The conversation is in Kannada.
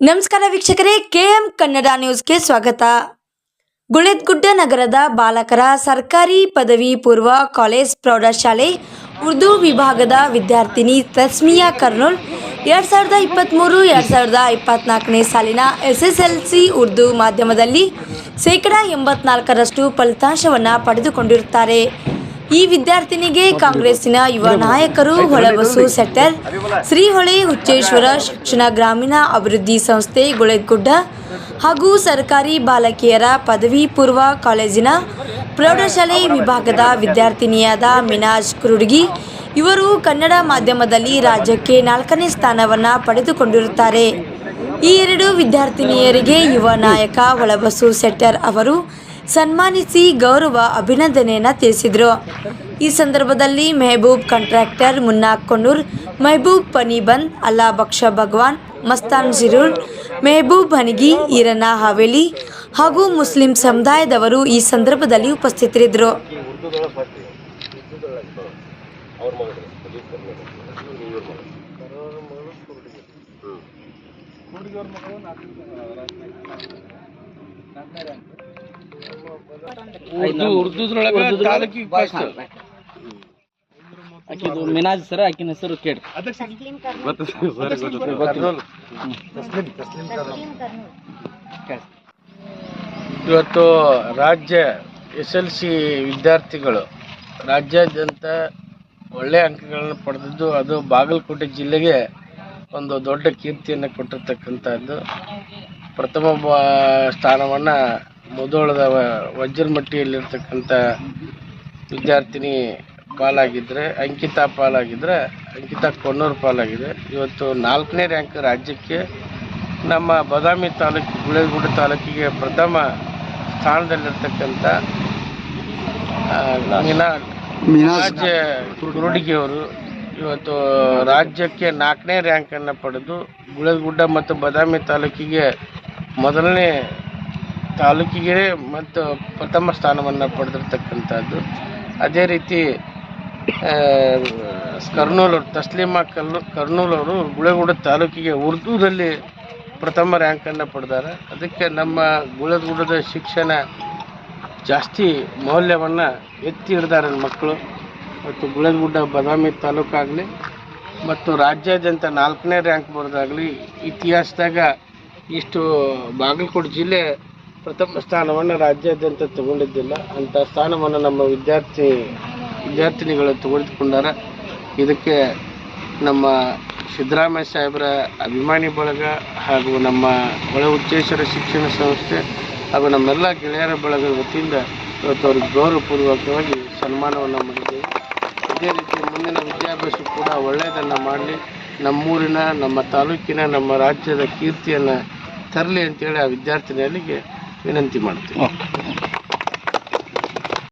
ನಮಸ್ಕಾರ ವೀಕ್ಷಕರೇ, ಕೆಎಂ ಕನ್ನಡ ನ್ಯೂಸ್ಗೆ ಸ್ವಾಗತ. ಗುಳೆದ್ಗುಡ್ಡ ನಗರದ ಬಾಲಕರ ಸರ್ಕಾರಿ ಪದವಿ ಪೂರ್ವ ಕಾಲೇಜ್ ಪ್ರೌಢಶಾಲೆ ಉರ್ದು ವಿಭಾಗದ ವಿದ್ಯಾರ್ಥಿನಿ ತಸ್ಮಿಯಾ ಕರ್ನೂಲ್ ಎರಡು ಸಾವಿರದ ಇಪ್ಪತ್ತ್ಮೂರು ಎರಡು ಸಾವಿರದ ಇಪ್ಪತ್ತ್ನಾಲ್ಕನೇ ಸಾಲಿನ S S L C Urdu ಮಾಧ್ಯಮದಲ್ಲಿ ಶೇಕಡಾ ಎಂಬತ್ನಾಲ್ಕರಷ್ಟು ಫಲಿತಾಂಶವನ್ನು ಪಡೆದುಕೊಂಡಿರುತ್ತಾರೆ. ಈ ವಿದ್ಯಾರ್ಥಿನಿಗೆ ಕಾಂಗ್ರೆಸ್ಸಿನ ಯುವ ನಾಯಕರು ಹೊಳಬಸು ಸೆಟ್ಟರ್ ಶ್ರೀಹೊಳೆ ಹುಚ್ಚೇಶ್ವರ ಶಿಕ್ಷಣ ಗ್ರಾಮೀಣ ಅಭಿವೃದ್ಧಿ ಸಂಸ್ಥೆ ಗುಳೆಗುಡ್ಡ ಹಾಗೂ ಸರ್ಕಾರಿ ಬಾಲಕಿಯರ ಪದವಿ ಪೂರ್ವ ಕಾಲೇಜಿನ ಪ್ರೌಢಶಾಲೆ ವಿಭಾಗದ ವಿದ್ಯಾರ್ಥಿನಿಯಾದ ಮಿನಾಜ್ ಕುರುಡ್ಗಿ. ಇವರು ಕನ್ನಡ ಮಾಧ್ಯಮದಲ್ಲಿ ರಾಜ್ಯಕ್ಕೆ ನಾಲ್ಕನೇ ಸ್ಥಾನವನ್ನು ಪಡೆದುಕೊಂಡಿರುತ್ತಾರೆ. ಈ ಎರಡು ವಿದ್ಯಾರ್ಥಿನಿಯರಿಗೆ ಯುವ ನಾಯಕ ಹೊಳಬಸು ಸೆಟ್ಟರ್ ಅವರು ಸನ್ಮಾನಿಸಿ ಗೌರವ ಅಭಿನಂದನೆಯನ್ನು ತಿಳಿಸಿದರು. ಈ ಸಂದರ್ಭದಲ್ಲಿ ಮೆಹಬೂಬ್ ಕಾಂಟ್ರಾಕ್ಟರ್ ಮುನ್ನಾ ಕೊಣ್ಣೂರ್, ಮೆಹಬೂಬ್ ಪನಿಬಂದ್, ಅಲ್ಲಾ ಬಕ್ಷ ಭಗವಾನ್, ಮಸ್ತಾನ್ ಜಿರೂರ್, ಮೆಹಬೂಬ್ ಹನಿಗಿ ಈರನ ಹಾವೇಲಿ ಹಾಗೂ ಮುಸ್ಲಿಂ ಸಮುದಾಯದವರು ಈ ಸಂದರ್ಭದಲ್ಲಿ ಉಪಸ್ಥಿತರಿದ್ದರು. ಆಕಿದು ಮಿನಾಜ್ ಸರ್ ಆಕಿನ ಹೆಸರು ಕೇಳಿ. ಇವತ್ತು ರಾಜ್ಯ ಎಸ್ ಎಲ್ ಸಿ ವಿದ್ಯಾರ್ಥಿಗಳು ರಾಜ್ಯಾದ್ಯಂತ ಒಳ್ಳೆ ಅಂಕಗಳನ್ನು ಪಡೆದಿದ್ದು ಅದು ಬಾಗಲಕೋಟೆ ಜಿಲ್ಲೆಗೆ ಒಂದು ದೊಡ್ಡ ಕೀರ್ತಿಯನ್ನು ಕೊಟ್ಟಿರ್ತಕ್ಕಂಥದ್ದು. ಪ್ರಥಮ ಸ್ಥಾನವನ್ನ ಸ್ಥಾನವನ್ನು ಮುದೋಳದ ವಜ್ರಮಟ್ಟಿಯಲ್ಲಿರ್ತಕ್ಕಂಥ ವಿದ್ಯಾರ್ಥಿನಿ ಪಾಲಾಗಿದ್ದರೆ ಅಂಕಿತಾ ಪಾಲಾಗಿದ್ದರೆ ಅಂಕಿತಾ ಕೊನ್ನೂರು ಪಾಲಾಗಿದೆ. ಇವತ್ತು ನಾಲ್ಕನೇ ರ್ಯಾಂಕ್ ರಾಜ್ಯಕ್ಕೆ ನಮ್ಮ ಬಾದಾಮಿ ತಾಲೂಕು ಗುಳೇಗುಡ್ಡ ತಾಲೂಕಿಗೆ ಪ್ರಥಮ ಸ್ಥಾನದಲ್ಲಿರ್ತಕ್ಕಂಥ ಇರತಕ್ಕಂತ ಮೀನಾ ಮಿನಾಜ್ ಕುರುಡಿಗೆಯವರು ಇವತ್ತು ರಾಜ್ಯಕ್ಕೆ ನಾಲ್ಕನೇ ರ್ಯಾಂಕನ್ನು ಪಡೆದು ಗುಳೇಗುಡ್ಡ ಮತ್ತು ಬಾದಾಮಿ ತಾಲೂಕಿಗೆ ಮೊದಲನೇ ತಾಲೂಕಿಗೆ ಮತ್ತು ಪ್ರಥಮ ಸ್ಥಾನವನ್ನು ಪಡೆದಿರ್ತಕ್ಕಂಥದ್ದು. ಅದೇ ರೀತಿ ಆ, ಕರ್ನೂಲ್ ಅವರು ತಸ್ಲೀಮಾ ಕಲ್ಲು ಕರ್ನೂಲ್ ಅವರು ಗುಳೇಗುಡ್ಡ ತಾಲೂಕಿಗೆ ಉರ್ದುದಲ್ಲಿ ಪ್ರಥಮ ರ್ಯಾಂಕನ್ನು ಪಡೆದಾರೆ. ಅದಕ್ಕೆ ನಮ್ಮ ಗುಳೇಗುಡ್ಡದ ಶಿಕ್ಷಣ ಜಾಸ್ತಿ ಮೌಲ್ಯವನ್ನು ಎತ್ತಿ ಹಿಡ್ದಾರೆ ಮಕ್ಕಳು ಮತ್ತು ಗುಳೇಗುಡ್ಡ ಬಾದಾಮಿ ತಾಲೂಕಾಗಲಿ ಮತ್ತು ರಾಜ್ಯಾದ್ಯಂತ ನಾಲ್ಕನೇ ರ್ಯಾಂಕ್ ಬರೋದಾಗಲಿ ಇತಿಹಾಸದಾಗ ಇಷ್ಟು ಬಾಗಲಕೋಟೆ ಜಿಲ್ಲೆ ಪ್ರಥಮ ಸ್ಥಾನವನ್ನು ರಾಜ್ಯಾದ್ಯಂತ ತಗೊಂಡಿದ್ದಿಲ್ಲ. ಅಂತ ಸ್ಥಾನವನ್ನು ನಮ್ಮ ವಿದ್ಯಾರ್ಥಿ, ವಿದ್ಯಾರ್ಥಿನಿಗಳು ತಗೊಳ್ಕೊಂಡಾರ ಇದಕ್ಕೆ ನಮ್ಮ ಸಿದ್ದರಾಮಯ್ಯ ಸಾಹೇಬರ ಅಭಿಮಾನಿ ಬಳಗ ಹಾಗೂ ನಮ್ಮ ಒಳ ಉಚ್ಚೇಶ್ವರ ಶಿಕ್ಷಣ ಸಂಸ್ಥೆ ಹಾಗೂ ನಮ್ಮೆಲ್ಲ ಗೆಳೆಯರ ಬಳಗದ ವತಿಯಿಂದ ಇವತ್ತು ಅವ್ರಿಗೆ ಗೌರವಪೂರ್ವಕವಾಗಿ ಸನ್ಮಾನವನ್ನು ಮಾಡಿದ್ದೇವೆ. ಇದೇ ರೀತಿ ಮುಂದಿನ ವಿದ್ಯಾಭ್ಯಾಸ ಕೂಡ ಒಳ್ಳೆಯದನ್ನು ಮಾಡಲಿ. ನಮ್ಮೂರಿನ, ನಮ್ಮ ತಾಲೂಕಿನ, ನಮ್ಮ ರಾಜ್ಯದ ಕೀರ್ತಿಯನ್ನು ತರಲಿ ಅಂತೇಳಿ ಆ ವಿದ್ಯಾರ್ಥಿನಿಯರಿಗೆ ವಿನಂತಿ ಮಾಡ್ತೀವಿ